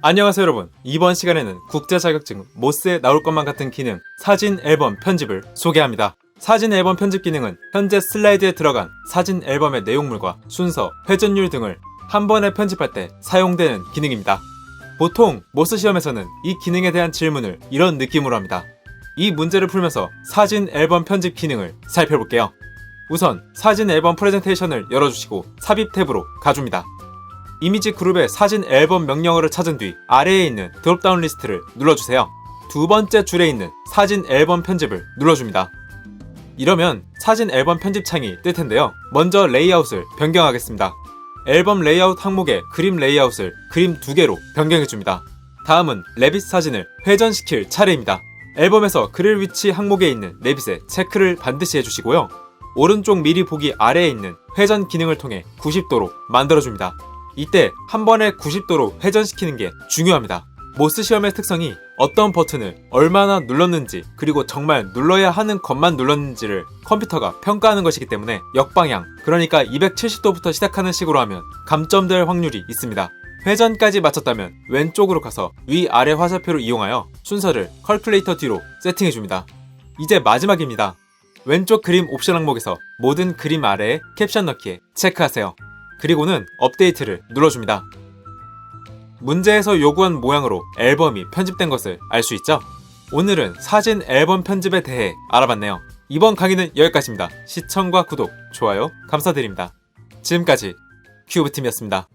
안녕하세요 여러분. 이번 시간에는 국제 자격증 모스에 나올 것만 같은 기능 사진 앨범 편집을 소개합니다. 사진 앨범 편집 기능은 현재 슬라이드에 들어간 사진 앨범의 내용물과 순서, 회전율 등을 한 번에 편집할 때 사용되는 기능입니다. 보통 모스 시험에서는 이 기능에 대한 질문을 이런 느낌으로 합니다. 이 문제를 풀면서 사진 앨범 편집 기능을 살펴볼게요. 우선 사진 앨범 프레젠테이션을 열어주시고 삽입 탭으로 가줍니다 이미지 그룹의 사진 앨범 명령어를 찾은 뒤 아래에 있는 드롭다운 리스트를 눌러주세요. 두 번째 줄에 있는 사진 앨범 편집을 눌러줍니다. 이러면 사진 앨범 편집 창이 뜰 텐데요. 먼저 레이아웃을 변경하겠습니다. 앨범 레이아웃 항목의 그림 레이아웃을 그림 두 개로 변경해줍니다. 다음은 레빗 사진을 회전시킬 차례입니다. 앨범에서 그릴 위치 항목에 있는 레빗에 체크를 반드시 해주시고요. 오른쪽 미리 보기 아래에 있는 회전 기능을 통해 90도로 만들어줍니다. 이때 한 번에 90도로 회전시키는 게 중요합니다. 모스 시험의 특성이 어떤 버튼을 얼마나 눌렀는지 그리고 정말 눌러야 하는 것만 눌렀는지를 컴퓨터가 평가하는 것이기 때문에 역방향 그러니까 270도부터 시작하는 식으로 하면 감점될 확률이 있습니다. 회전까지 마쳤다면 왼쪽으로 가서 위아래 화살표를 이용하여 순서를 컬큘레이터 뒤로 세팅해 줍니다. 이제 마지막입니다. 왼쪽 그림 옵션 항목에서 모든 그림 아래에 캡션 넣기에 체크하세요. 그리고는 업데이트를 눌러줍니다. 문제에서 요구한 모양으로 앨범이 편집된 것을 알 수 있죠? 오늘은 사진 앨범 편집에 대해 알아봤네요. 이번 강의는 여기까지입니다. 시청과 구독, 좋아요 감사드립니다. 지금까지 큐브팀이었습니다.